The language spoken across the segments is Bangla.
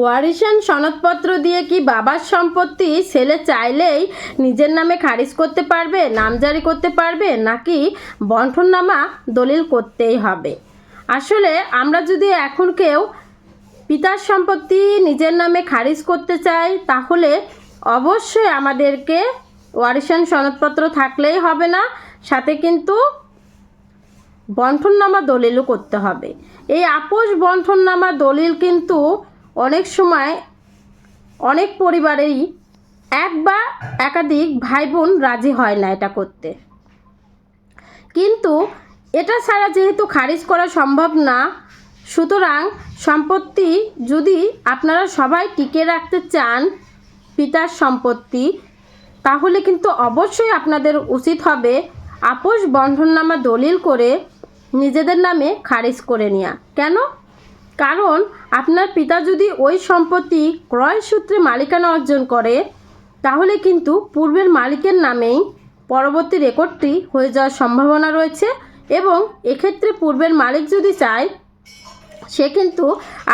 ওয়ারিশান সনদপত্র দিয়ে কি বাবার সম্পত্তি ছেলে চাইলেই নিজের নামে খারিজ করতে পারবে নামজারি করতে পারবে, নাকি বন্ঠননামা দলিল করতেই হবে? আসলে আমরা যদি এখন কেউ পিতার সম্পত্তি নিজের নামে খারিজ করতে চাই, তাহলে অবশ্যই আমাদেরকে ওয়ারিশান সনদপত্র থাকলেই হবে না, সাথে কিন্তু বন্ঠননামা দলিলও করতে হবে। এই আপোষ বন্ঠননামা দলিল কিন্তু অনেক সময় অনেক পরিবারেরই এক বা একাধিক ভাই বোন রাজি হয় না এটা করতে। কিন্তু এটা ছাড়া যেহেতু খারিজ করা সম্ভব না, সুতরাং সম্পত্তি যদি আপনারা সবাই টিকে রাখতে চান পিতার সম্পত্তি, তাহলে কিন্তু অবশ্যই আপনাদের উচিত হবে আপোষ বন্ধননামা দলিল করে নিজেদের নামে খারিজ করে নেওয়া। কেন? কারণ আপনার পিতা যদি ওই সম্পত্তি ক্রয় সূত্রে মালিকানা অর্জন করে, তাহলে কিন্তু পূর্বের মালিকের নামেই পরবর্তী রেকর্ডটি হয়ে যাওয়ার সম্ভাবনা রয়েছে এবং এক্ষেত্রে পূর্বের মালিক যদি চায়, সে কিন্তু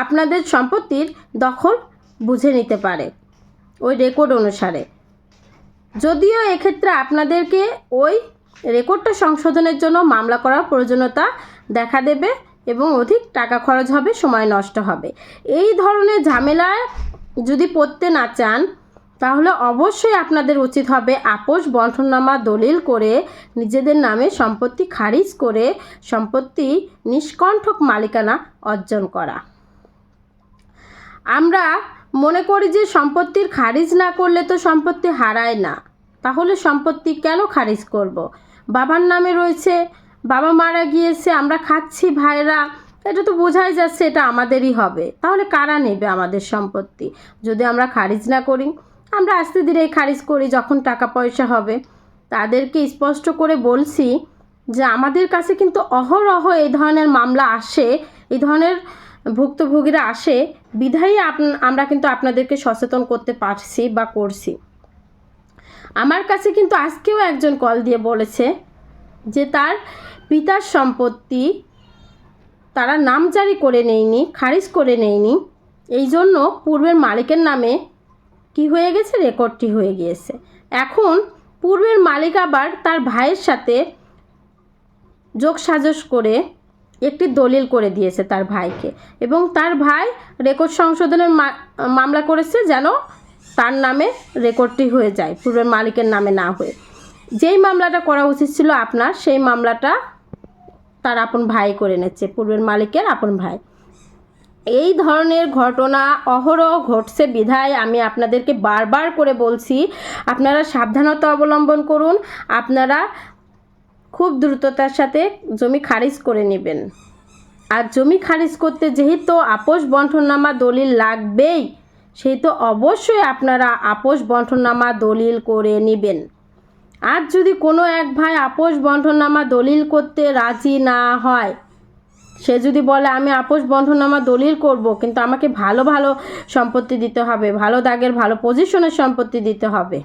আপনাদের সম্পত্তির দখল বুঝে নিতে পারে ওই রেকর্ড অনুসারে। যদিও এক্ষেত্রে আপনাদেরকে ওই রেকর্ডটা সংশোধনের জন্য মামলা করার প্রয়োজনীয়তা দেখা দেবে এবং অধিক টাকা খরচ হবে, সময় নষ্ট হবে। এই ধরনের ঝামেলায় যদি পড়তে না চান, তাহলে অবশ্যই আপনাদের উচিত হবে আপোষ বন্ঠননামা দলিল করে নিজেদের নামে সম্পত্তি খারিজ করে সম্পত্তি নিষ্কণ্ঠক মালিকানা অর্জন করা। আমরা মনে করি যে সম্পত্তির খারিজ না করলে তো সম্পত্তি হারায় না। তাহলে সম্পত্তি কেন খারিজ করব। বাবার নামে রয়েছে বাবা মারা গিয়েছে, আমরা খাচ্ছি ভাইরা। এটা তো বোঝাই যাচ্ছে, এটা আমাদেরই হবে। তাহলে কারা নেবে আমাদের সম্পত্তি? যদি আমরা খারিজ না করি, আমরা আস্তে ধীরে খারিজ করি যখন টাকা পয়সা হবে। তাদেরকে স্পষ্ট করে বলছি যে, আমাদের কাছে কিন্তু অহরহ এই ধরনের মামলা আসে, এই ধরনের ভুক্তভোগীরা আসে, বিধায়ী আমরা কিন্তু আপনাদেরকে সচেতন করতে পারছি বা করছি। আমার কাছে কিন্তু আজকেও একজন কল দিয়ে বলেছে যে, তার পিতার সম্পত্তি তারা নামজারি করে নেয়নি, খারিজ করে নেয়নি। এই জন্য পূর্বের মালিকের নামে কি হয়ে গেছে? রেকর্ডটি হয়ে গিয়েছে। এখন পূর্বের মালিক আবার তার ভাইয়ের সাথে যোগ সাজস করে একটি দলিল করে দিয়েছে তার ভাইকে। এবং তার ভাই রেকর্ড সংশোধনের মামলা করেছে যেন তার নামে রেকর্ডটি হয়ে যায়, পূর্বের মালিকের নামে না হয়ে। যেই মামলাটা করা উচিত ছিল আপনার, সেই মামলাটা তার আপন ভাই করে নিচ্ছে, পূর্বের মালিকের আপন ভাই। এই ধরনের ঘটনা, অহরহ ঘটছে বিধায় আমি আপনাদেরকে বারবার করে বলছি, আপনারা সাবধানতা অবলম্বন করুন, আপনারা খুব দ্রুততার সাথে জমি খারিজ করে নেবেন। আর জমি খারিজ করতে যেহেতু আপোষ বন্ঠননামা দলিল লাগবেই সেহেতু অবশ্যই আপনারা আপোষ বন্ঠননামা দলিল করে নেবেন। আর যদি কোনো এক ভাই আপোষ বন্ঠননামা দলিল করতে রাজি না হয়, সে যদি বলে, আমি আপোষ বন্ধনামা দলিল করব, কিন্তু আমাকে ভালো ভালো সম্পত্তি দিতে হবে, ভালো দাগের, ভালো পজিশনের সম্পত্তি দিতে হবে,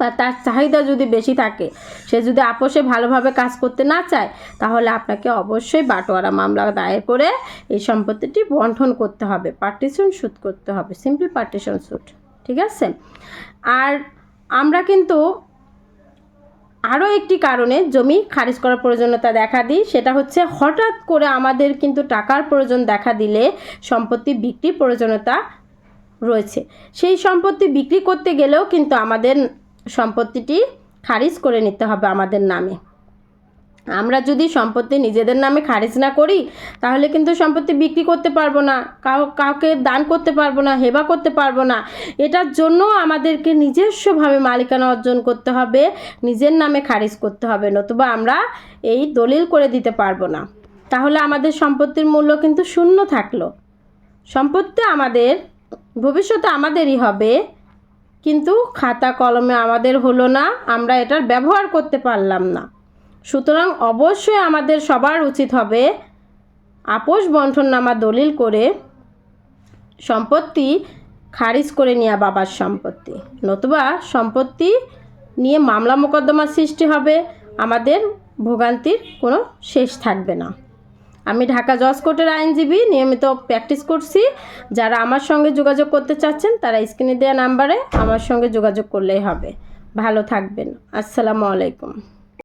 বা তার চাহিদা যদি বেশি থাকে, সে যদি আপোষে ভালোভাবে কাজ করতে না চায়, তাহলে আপনাকে অবশ্যই বাটোয়ারা মামলা দায়ের করে এই সম্পত্তিটি বন্টন করতে হবে পার্টিশন সুদ করতে হবে সিম্পল পার্টিশন সুদ ঠিক আছে? আর আমরা কিন্তু আরও একটি কারণে জমি খারিজ করার প্রয়োজনীয়তা দেখা দিই, সেটা হচ্ছে হঠাৎ করে আমাদের কিন্তু টাকার প্রয়োজন দেখা দিলে সম্পত্তি বিক্রির প্রয়োজনীয়তা রয়েছে। সেই সম্পত্তি বিক্রি করতে গেলেও কিন্তু আমাদের সম্পত্তিটি খারিজ করে নিতে হবে আমাদের নামে। আমরা যদি সম্পত্তি নিজেদের নামে খারিজ না করি, তাহলে কিন্তু সম্পত্তি বিক্রি করতে পারব না, কাউ, কাউকে দান করতে পারব না, হেবা করতে পারব না। এটার জন্য আমাদেরকে নিজস্বভাবে মালিকানা অর্জন করতে হবে, নিজের নামে খারিজ করতে হবে, নতুবা আমরা এই দলিল করে দিতে পারব না। তাহলে আমাদের সম্পত্তির মূল্য কিন্তু শূন্য থাকল। সম্পত্তি আমাদের ভবিষ্যতে আমাদেরই হবে, কিন্তু খাতা কলমে আমাদের হলো না, আমরা এটার ব্যবহার করতে পারলাম না। সুতরাং অবশ্যই আমাদের সবার উচিত হবে আপোষ বন্ঠননামা দলিল করে সম্পত্তি খারিজ করে নেওয়া বাবার সম্পত্তি, নতুবা সম্পত্তি নিয়ে মামলা মোকদ্দমা সৃষ্টি হবে, আমাদের ভোগান্তির কোনো শেষ থাকবে না। আমি ঢাকা জজ কোর্টের আইনজীবী, নিয়মিত প্র্যাকটিস করছি। যারা আমার সঙ্গে যোগাযোগ করতে চাচ্ছেন, তারা স্ক্রিনে দেওয়া নাম্বারে আমার সঙ্গে যোগাযোগ করলেই হবে। ভালো থাকবেন। আসসালামু আলাইকুম।